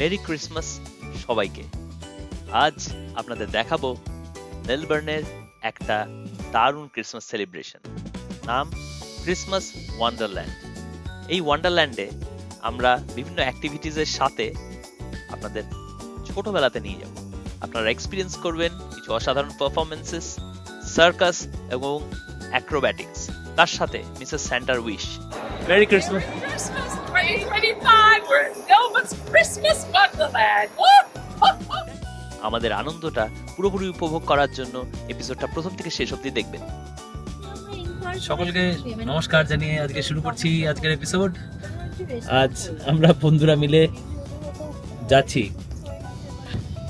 Mary Christmas সবাইকে। আজ আপনাদের দেখাবো মেলবার্নের একটা দারুণ ক্রিসমাস সেলিব্রেশন। নাম ক্রিসমাস ওয়ান্ডারল্যান্ড। এই ওয়ান্ডারল্যান্ডে আমরা বিভিন্ন অ্যাক্টিভিটিসের সাথে আপনাদের ছোটবেলাতে নিয়ে যাব। আপনারা এক্সপিরিয়েন্স করবেন কিছু অসাধারণ পারফরমেন্সেস সার্কাস এবং অ্যাক্রোব্যাটিক্স তার সাথে Mrs স্যান্টার wish merry Christmas Christmas! 2025. We're in Melbourne's Christmas Wonderland. আমাদের আনন্দটা পুরোপুরি উপভোগ করার জন্য এপিসোডটা প্রথম থেকে শেষ অবধি দেখবেন। সকলকে নমস্কার জানিয়ে আজকে শুরু করছি আজকের এপিসোড আজ আমরা বন্ধুরা মিলে যাচ্ছি।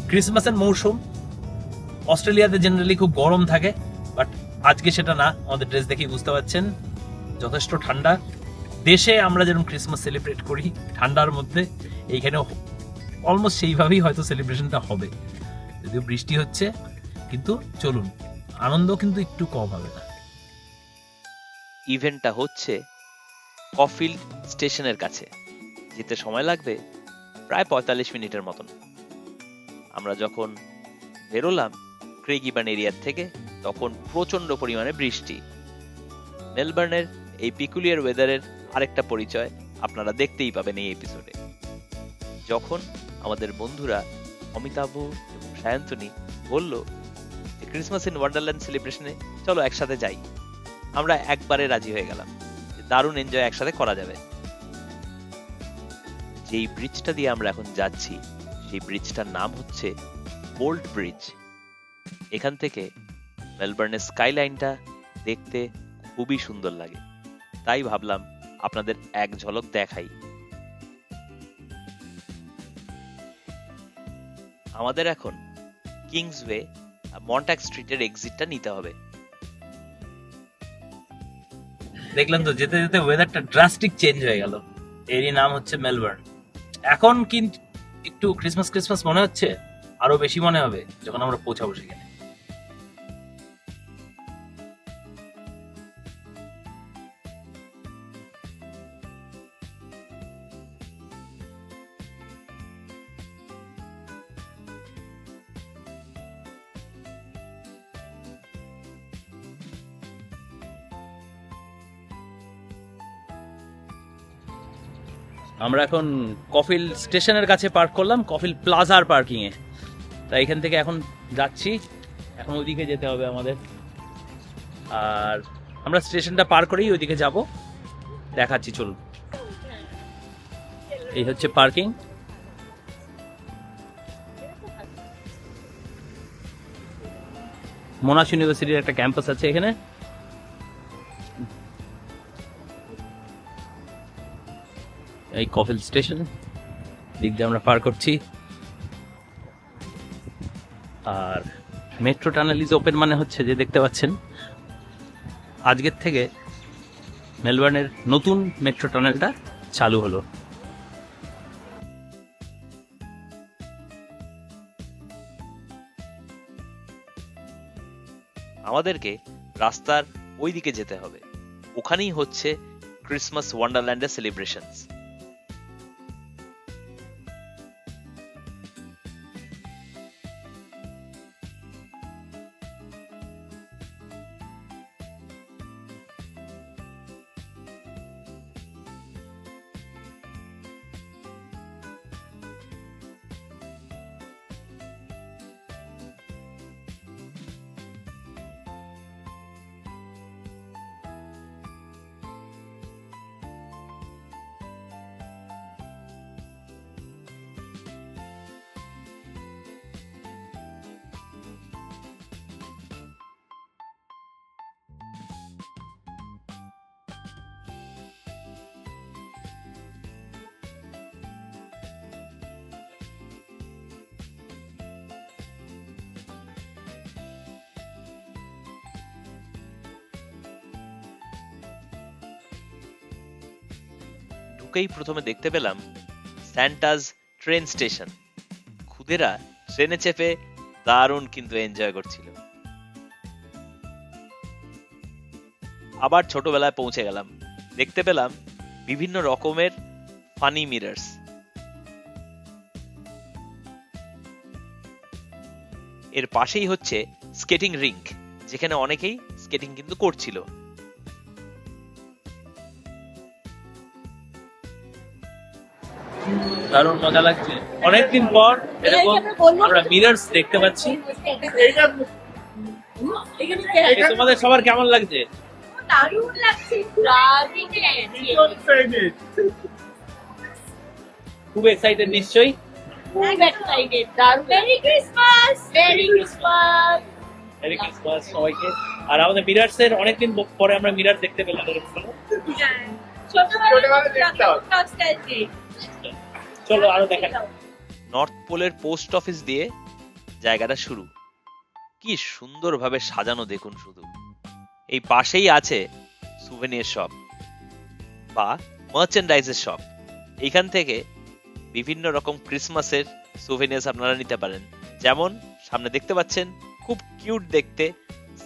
ক্রিসমাসের মৌসুম। অস্ট্রেলিয়াতে জেনারেলি খুব গরম থাকে বাট আজকে সেটা না আমাদের ড্রেস দেখেই বুঝতে পারছেন। যথেষ্ট ঠান্ডা। দেশে আমরা যেরকম ক্রিসমাস সেলিব্রেট করি, ঠান্ডার মধ্যে এইখানে অলমোস্ট সেইভাবেই হয়তো সেলিব্রেশনটা হবে। যদিও বৃষ্টি হচ্ছে, কিন্তু চলুন আনন্দ কিন্তু একটু কম হবে না। ইভেন্টটা হচ্ছে কফিল্ড স্টেশনের কাছে। যেতে সময় লাগবে প্রায় পঁয়তাল্লিশ মিনিটের মতন। আমরা যখন বেরোলাম ক্রেগিবান এরিয়ার থেকে, তখন প্রচণ্ড পরিমাণে বৃষ্টি। মেলবার্নের এই পিকুলিয়ার ওয়েদারের আরেকটা পরিচয় আপনারা দেখতেই পাবেন এই এপিসোডে যখন আমাদের বন্ধুরা অমিতাভ এবং সায়ন্তনী বলল যে ক্রিসমাস ইন ওয়ান্ডারল্যান্ড সেলিব্রেশনে চলো একসাথে যাই। আমরা একবারে রাজি হয়ে গেলাম দারুণ এনজয় একসাথে করা যাবে। যেই ব্রিজটা দিয়ে আমরা এখন যাচ্ছি, সেই ব্রিজটার নাম হচ্ছে বোল্ট ব্রিজ এখান থেকে মেলবার্নের স্কাইলাইনটা দেখতে খুবই সুন্দর লাগে। তাই ভাবলাম আপনাদের এক ঝলক দেখাই। আমাদের এখন কিংসওয়ে মন্টাক স্ট্রিটের এক্সিটটা নিতে হবে। দেখলাম তো, যেতে যেতে ওয়েদারটা ড্রাস্টিক চেঞ্জ হয়ে গেল। এরই নাম হচ্ছে মেলবোর্ন এখন কিন্তু একটু ক্রিসমাস ক্রিসমাস মনে হচ্ছে, আরও বেশি মনে হবে, যখন আমরা পৌঁছাবো সেখানে। আমরা এখন কফিল স্টেশনের কাছে পার্ক করলাম, কফিল প্লাজার পার্কিংয়ে। তাই এখান থেকে এখন যাচ্ছি। এখন ওইদিকে যেতে হবে আমাদের। আর আমরা স্টেশনটা পার করেই ওইদিকে যাব। দেখাচ্ছি, চলুন। এই হচ্ছে পার্কিং। মোনাশ ইউনিভার্সিটির একটা ক্যাম্পাস আছে এখানে। এই কফিল স্টেশন, দিক দিয়ে আমরা পার করছি। আর মেট্রো টানেল ইজ ওপেন মানে হচ্ছে যে দেখতে পাচ্ছেন, আজকের থেকে মেলবোর্নের নতুন মেট্রো টানেলটা চালু হলো। আমাদেরকে রাস্তার ওই দিকে যেতে হবে। ওখানেই হচ্ছে ক্রিসমাস ওয়ান্ডারল্যান্ডের সেলিব্রেশনস ঢুকেই প্রথমে দেখতে পেলাম স্যান্টাজ ট্রেন স্টেশন। খুদেরা ট্রেনে চেপে দারুণ কিন্তু এনজয় করছিল। আবার ছোটবেলায় পৌঁছে গেলাম। দেখতে পেলাম বিভিন্ন রকমের ফানি মিরার্স এর পাশেই হচ্ছে স্কেটিং রিঙ্ক যেখানে অনেকেই স্কেটিং কিন্তু করছিল। দারুণ মজা লাগছে। অনেকদিন পর এরকম আমরা মিরার্স দেখতে পাচ্ছি। তোমাদের সবার কেমন লাগছে? দারুণ লাগছে খুব এক্সাইটেড নিশ্চয়ই। খুব এক্সাইটেড দারুণ। Merry Christmas merry Christmas merry Christmas সবাইকে। আর আমাদের মিরার্স এর অনেকদিন পরে আমরা মিরার দেখতে পেলাম এরকম। ভালো। চলো আরও দেখা নর্থ পোলের পোস্ট অফিস দিয়ে জায়গাটা শুরু। কি সুন্দরভাবে সাজানো দেখুন শুধু। এই পাশেই আছে সুভেনিয়ার শপ বা মার্চেন্ডাইজের শপ এইখান থেকে বিভিন্ন রকম ক্রিসমাসের সুভেনিয়ার্স আপনারা নিতে পারেন। যেমন সামনে দেখতে পাচ্ছেন, খুব কিউট দেখতে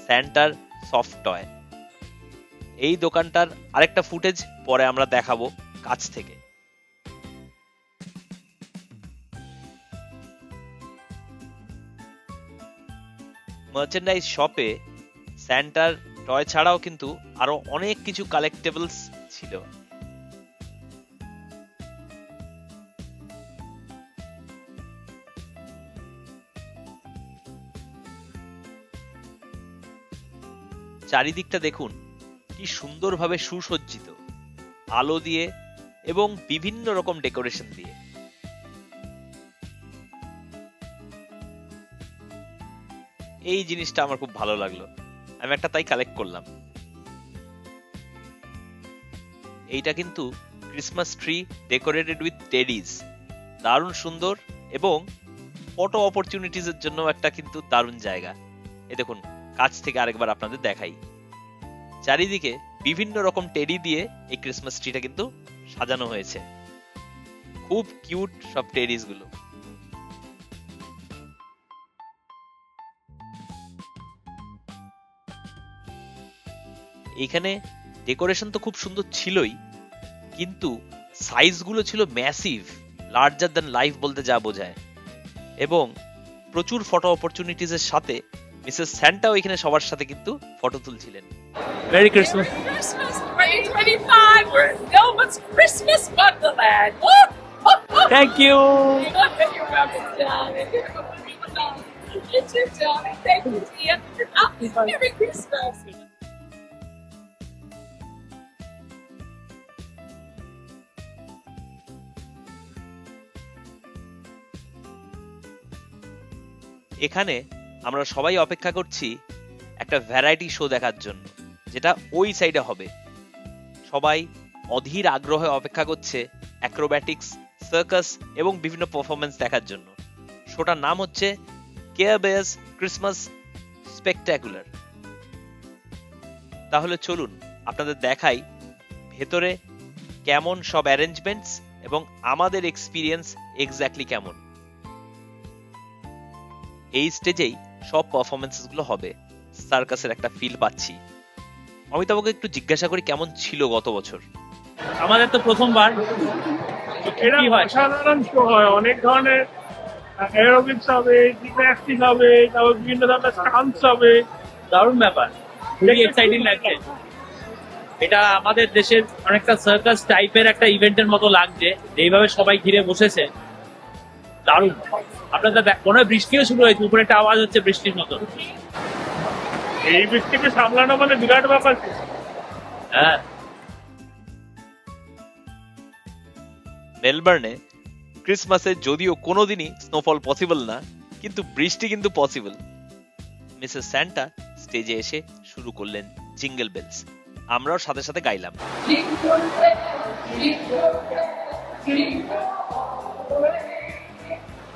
স্যান্টার সফট টয় এই দোকানটার আরেকটা ফুটেজ পরে আমরা দেখাবো কাছ থেকে। মার্চেন্ডাইজ শপে স্যান্টার টয় ছাড়াও কিন্তু আরও অনেক কিছু কালেক্টেবলস ছিল। চারিদিকটা দেখুন, কি সুন্দরভাবে সুসজ্জিত। আলো দিয়ে এবং বিভিন্ন রকম ডেকোরেশন দিয়ে। এই জিনিসটা আমার খুব ভালো লাগল। আমি একটা তাই কালেক্ট করলাম। এইটা কিন্তু Christmas tree decorated with teddies দারুণ সুন্দর এবং ফটো অপরচুনিটিস এর জন্য একটা কিন্তু দারুণ জায়গা। এ দেখুন, কাছ থেকে আরেকবার আপনাদের দেখাই। চারিদিকে বিভিন্ন রকম টেডি দিয়ে এই ক্রিসমাস ট্রিটা কিন্তু সাজানো হয়েছে। খুব কিউট সব টেডিস গুলো এইখানে ডেকোরেশন তো খুব সুন্দর ছিলই কিন্তু সাইজগুলো ছিল ম্যাসিভ লার্জার দ্যান লাইফ বলতে যা বোঝায় এবং প্রচুর ফটো অপরচুনিটিস এর সাথে মিসেস স্যান্টাও এখানে সবার সাথে কিন্তু photo তুলছিলেন merry Christmas Christmas 2025. We're in Melbourne's Christmas Wonderland. Woo! Thank you You're welcome, darling. You. Thank you, dear. Merry Christmas. এখানে আমরা সবাই অপেক্ষা করছি একটা ভ্যারাইটি শো দেখার জন্য, যেটা ওই সাইডে হবে। সবাই অধীর আগ্রহে অপেক্ষা করছে অ্যাক্রোব্যাটিক্স সার্কাস এবং বিভিন্ন পারফরমেন্স দেখার জন্য। শোটার নাম হচ্ছে কেয়ার বেয়ার্স ক্রিসমাস স্পেকট্যাকুলার তাহলে চলুন আপনাদের দেখাই ভেতরে কেমন সব অ্যারেঞ্জমেন্টস এবং আমাদের এক্সপিরিয়েন্স এক্স্যাক্টলি কেমন। এই স্টেজেই সব পারফরমেন্সেসগুলো হবে। সার্কাসের একটা ফিল পাচ্ছি। অমিতাভকে একটু জিজ্ঞাসা করি কেমন ছিল গত বছর? আমাদের তো প্রথমবার। অসাধারণ শো হয় অনেক ধরনের এরোবিক্স হবে জিমন্যাস্টিক হবে তারপর বিভিন্ন ধরনের স্টান্স হবে। দারুণ ব্যাপার। খুবই এক্সাইটিং লাগছে। এটা আমাদের দেশের অনেকটা সার্কাস টাইপের একটা ইভেন্টের মতো লাগছে এইভাবে সবাই ঘিরে বসেছে। দারুণ আপনাদের দেখ- মনে হয় বৃষ্টিও শুরু হয়েছে উপরে একটা আওয়াজ হচ্ছে বৃষ্টির মতো এই বৃষ্টিকে সামলানো মানে বিরাট ব্যাপার হ্যাঁ মেলবার্নে ক্রিসমাসে যদিও কোনোদিনই স্নোফল পসিবল না কিন্তু বৃষ্টি কিন্তু পসিবল মিসেস স্যান্টা স্টেজে এসে শুরু করলেন জিঙ্গল বেলস আমরাও সাথে সাথে গাইলাম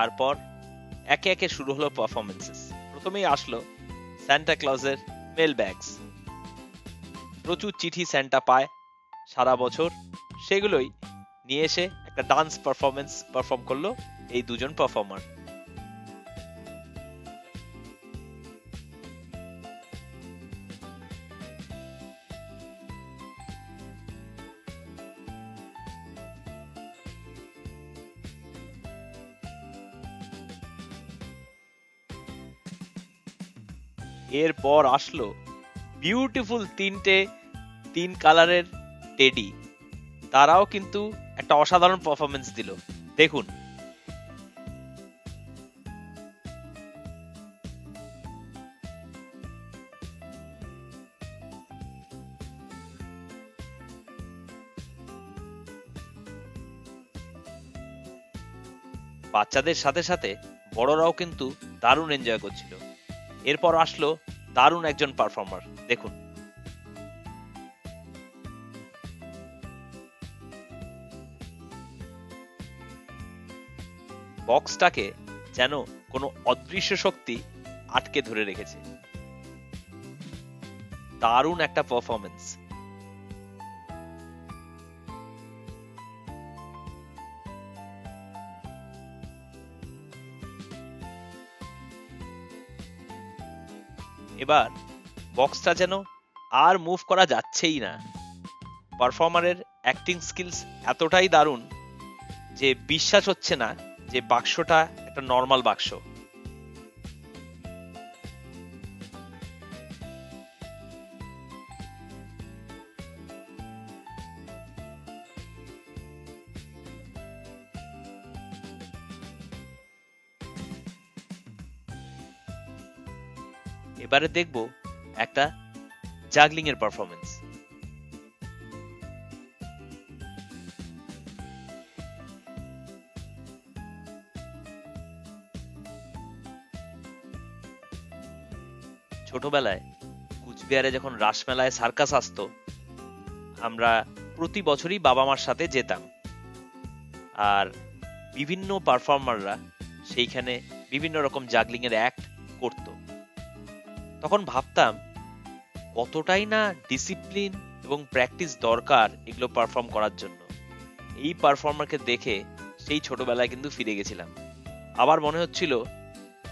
তারপর একে একে শুরু হলো পারফরমেন্সেস প্রথমেই আসলো স্যান্টা ক্লজের মেল ব্যাগস প্রচুর চিঠি স্যান্টা পায় সারা বছর। সেগুলোই নিয়ে এসে একটা ডান্স পারফরমেন্স পারফর্ম করল এই দুজন পারফর্মার এরপর আসলো বিউটিফুল তিনটে, তিন কালারের টেডি তারাও কিন্তু একটা অসাধারণ পারফরমেন্স দিল। দেখুন। বাচ্চাদের সাথে সাথে বড়রাও কিন্তু দারুণ এনজয় করছিল। এরপর আসলো দারুণ একজন পারফর্মার দেখুন। বক্সটাকে যেন কোনো অদৃশ্য শক্তি আটকে ধরে রেখেছে। দারুণ একটা পারফরমেন্স এবার বক্সটা যেন আর মুভ করা যাচ্ছেই না। পারফর্মারের অ্যাক্টিং স্কিলস এতটাই দারুণ যে বিশ্বাস হচ্ছে না যে বাক্সটা একটা নর্মাল বাক্স। এবারে দেখব একটা জাগলিং এর পারফরমেন্স ছোটবেলায় কুচবিহারে যখন রাসমেলায় সার্কাস আসতো, আমরা প্রতি বছরই বাবা মার সাথে যেতাম। আর বিভিন্ন পারফর্মাররা সেইখানে বিভিন্ন রকম জাগলিং এর অ্যাক্ট করতো। তখন ভাবতাম, কতটাই না ডিসিপ্লিন এবং প্র্যাকটিস দরকার এগুলো পারফর্ম করার জন্য। এই পারফর্মারকে দেখে সেই ছোটবেলায় কিন্তু ফিরে গেছিলাম। আবার মনে হচ্ছিল,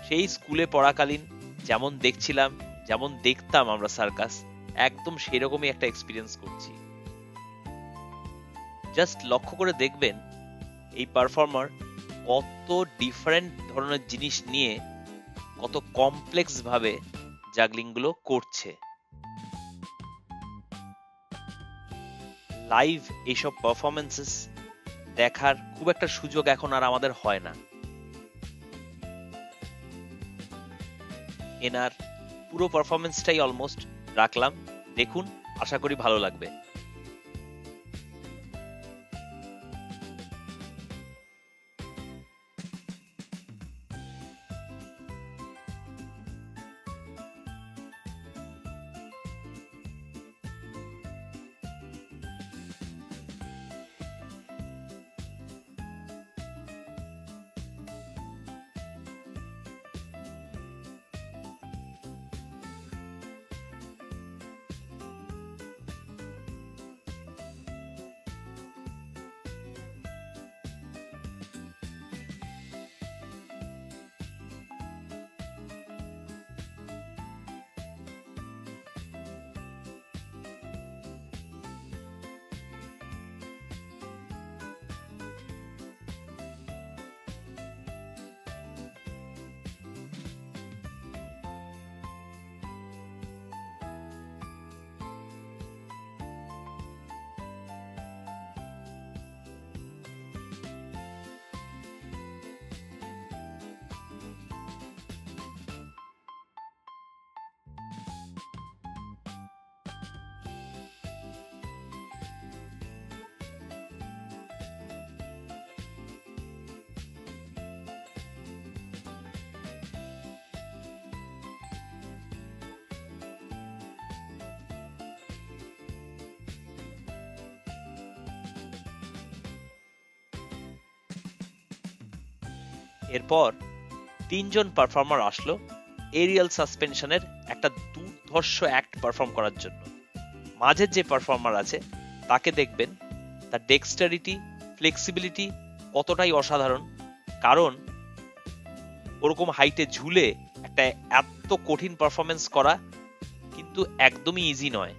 সেই স্কুলে পড়াকালীন যেমন দেখছিলাম, যেমন দেখতাম আমরা সার্কাস, একদম সেরকমই একটা এক্সপিরিয়েন্স করছি। জাস্ট লক্ষ্য করে দেখবেন, এই পারফর্মার কত ডিফারেন্ট ধরনের জিনিস নিয়ে কত কমপ্লেক্স ভাবে জাগলিংগুলো করছে। লাইভ এইসব পারফরমেন্সেস দেখার খুব একটা সুযোগ এখন আর আমাদের হয় না। এনার পুরো পারফরমেন্সটাই অলমোস্ট রাখলাম। দেখুন, আশা করি ভালো লাগবে। এরপর তিনজন পারফর্মার আসলো এরিয়াল সাসপেনশনের একটা দুর্ধর্ষ অ্যাক্ট পারফর্ম করার জন্য। মাঝের যে পারফর্মার আছে, তাকে দেখবেন, তার ডেক্সটারিটি ফ্লেক্সিবিলিটি কতটাই অসাধারণ। কারণ, ওরকম হাইটে ঝুলে একটা এত কঠিন পারফরমেন্স করা কিন্তু একদমই ইজি নয়।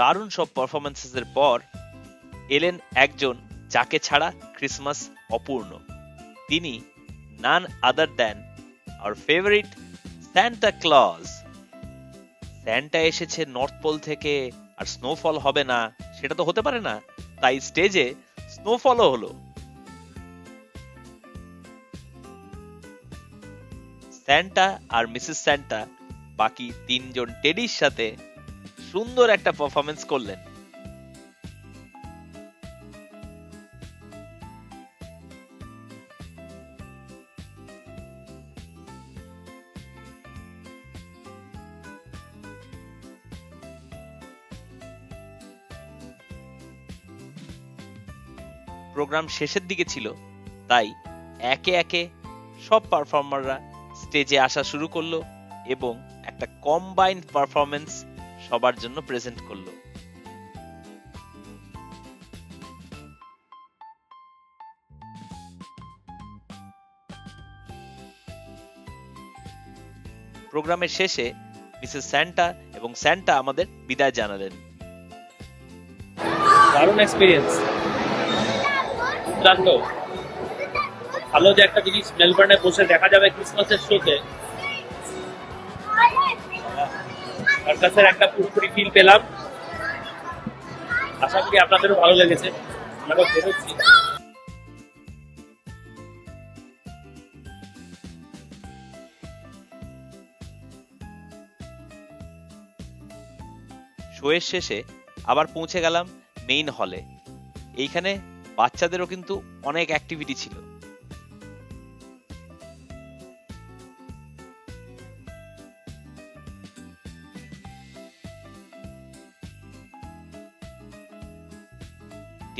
দারুণ সব পারফরমেন্সেস এর পর এলেন একজন যাকে ছাড়া ক্রিসমাস অপূর্ণ। তিনি নান আদার দ্যান আর ফেভারিট স্যান্টা ক্লজ স্যান্টা এসেছে নর্থ পোল থেকে আর স্নোফল হবে না, সেটা তো হতে পারে না, তাই স্টেজে স্নোফলও হলো। স্যান্টা আর মিসেস স্যান্টা বাকি তিনজন টেডির সাথে সুন্দর একটা পারফরমেন্স করলেন। প্রোগ্রাম শেষের দিকে ছিল, তাই একে একে সব পারফর্মাররা স্টেজে আসা শুরু করল এবং একটা কম্বাইন্ড পারফরমেন্স সবার জন্য প্রেজেন্ট করল। প্রোগ্রামের শেষে মিসেস স্যান্টা এবং স্যান্টা আমাদের বিদায় জানালেন। দারুণ এক্সপিরিয়েন্স ভালো যে একটা জিনিস মেলবোর্নে বসে দেখা যাবে ক্রিসমাসের শোতে সার্কাসের একটা পুরোপুরি ফিল পেলাম। আশা করি আপনাদেরও ভালো লেগেছে। আমরাও বেরোচ্ছি শোয়ের শেষে আবার পৌঁছে গেলাম মেইন হলে এইখানে বাচ্চাদেরও কিন্তু অনেক অ্যাক্টিভিটি ছিল।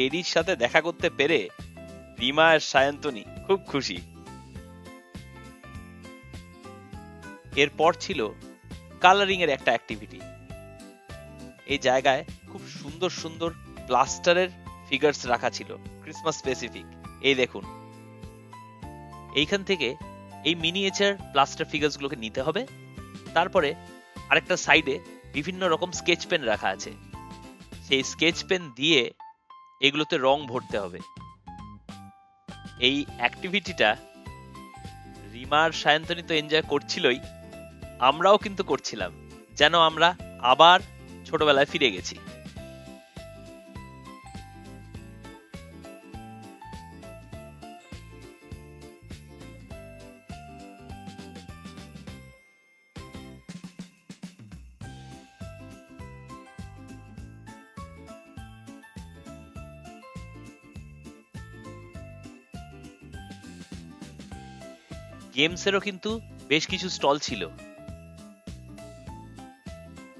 টেডির সাথে দেখা করতে পেরে রিমা আর সায়ন্তনী খুব খুশি। এরপর ছিল কালারিং এর একটা অ্যাক্টিভিটি এই জায়গায় খুব সুন্দর সুন্দর প্লাস্টারের ফিগারস রাখা ছিল ক্রিসমাস স্পেসিফিক এই দেখুন। এইখান থেকে এই মিনিয়েচার প্লাস্টার ফিগারস গুলোকে নিতে হবে। তারপরে আরেকটা সাইডে বিভিন্ন রকম স্কেচ পেন রাখা আছে। সেই স্কেচ পেন দিয়ে এগুলোতে রং ভরতে হবে। এই অ্যাক্টিভিটিটা রিমার সায়ন্তনী তো এনজয় করছিলই, আমরাও কিন্তু করছিলাম। যেন আমরা আবার ছোটবেলায় ফিরে গেছি। গেমসেরও কিন্তু বেশ কিছু স্টল ছিল।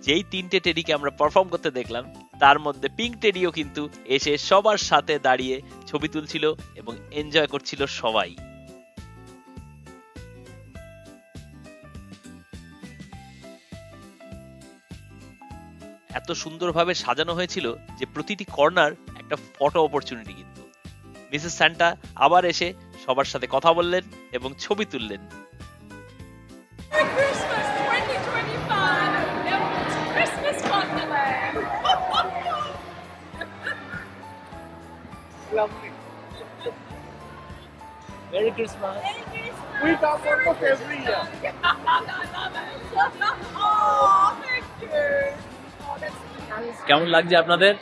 যেই তিনটে টেডিকে আমরা পারফর্ম করতে দেখলাম, তার মধ্যে পিঙ্ক টেডিও কিন্তু এসে সবার সাথে দাঁড়িয়ে ছবি তুলছিল এবং এনজয় করছিল সবাই। এত সুন্দরভাবে সাজানো হয়েছিল যে প্রতিটি কর্নার একটা ফটো অপরচুনিটি কিন্তু। মিসেস স্যান্টা আবার এসে সবার সাথে কথা বললেন এবং ছবি তুললেন। কেমন লাগছে আপনাদের?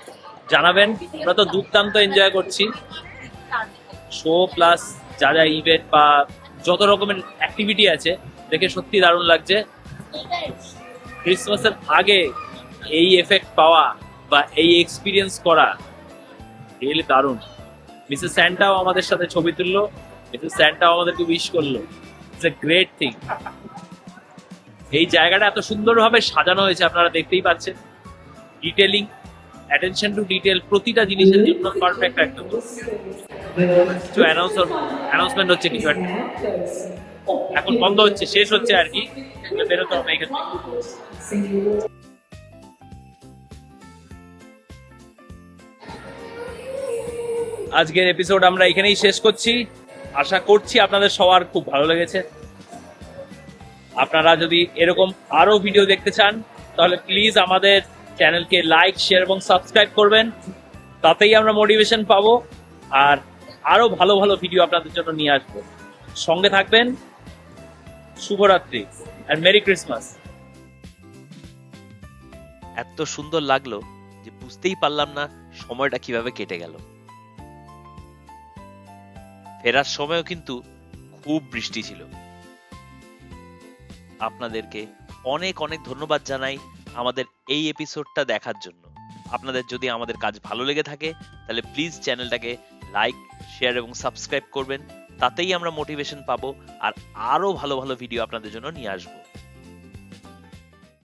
জানাবেন। আমরা তো দুর্দান্ত এনজয় করছি। শো প্লাস যা যা ইভেন্ট বা যত রকমের অ্যাক্টিভিটি আছে, দেখে সত্যি দারুণ লাগছে। ক্রিসমাসের আগে এই এফেক্ট পাওয়া বা এই এক্সপিরিয়েন্স করা রিয়েলি দারুণ। মিসেস স্যান্টাও আমাদের সাথে ছবি তুললো মিসেস স্যান্টাও আমাদেরকে উইশ করল। ইটস এ গ্রেট থিং এই জায়গাটা এত সুন্দরভাবে সাজানো হয়েছে, আপনারা দেখতেই পাচ্ছেন। ডিটেলিং অ্যাটেনশন টু ডিটেল প্রতিটা জিনিসের জন্য পারফেক্ট একদম। কিছু অ্যানাউন্সমেন্ট হচ্ছে কিছু একটা। এখন বন্ধ হচ্ছে, শেষ হচ্ছে আর কি। বেরোতে হবে এখান থেকে। আজকের এপিসোড আমরা এখানেই শেষ করছি। আশা করছি আপনাদের সবার খুব ভালো লেগেছে। আপনারা যদি এরকম আরও ভিডিও দেখতে চান, তাহলে প্লিজ আমাদের চ্যানেলকে লাইক শেয়ার এবং সাবস্ক্রাইব করবেন। তাতেই আমরা মোটিভেশন পাবো। আর আরও ভালো ভালো ভিডিও আপনাদের জন্য নিয়ে আসব। সঙ্গে থাকবেন শুভরাত্রি আর মেরি ক্রিসমাস এত সুন্দর লাগল যে বুঝতেই পারলাম না সময়টা কীভাবে কেটে গেল। ফেরার সময়ও কিন্তু খুব বৃষ্টি ছিল। আপনাদেরকে অনেক অনেক ধন্যবাদ জানাই আমাদের এই এপিসোডটা দেখার জন্য। আপনাদের যদি আমাদের কাজ ভালো লেগে থাকে, তাহলে প্লিজ চ্যানেলটাকে লাইক শেয়ার এবং সাবস্ক্রাইব করবেন। তাতেই আমরা মোটিভেশন পাবো আর আরও ভালো ভালো ভিডিও আপনাদের জন্য নিয়ে আসব।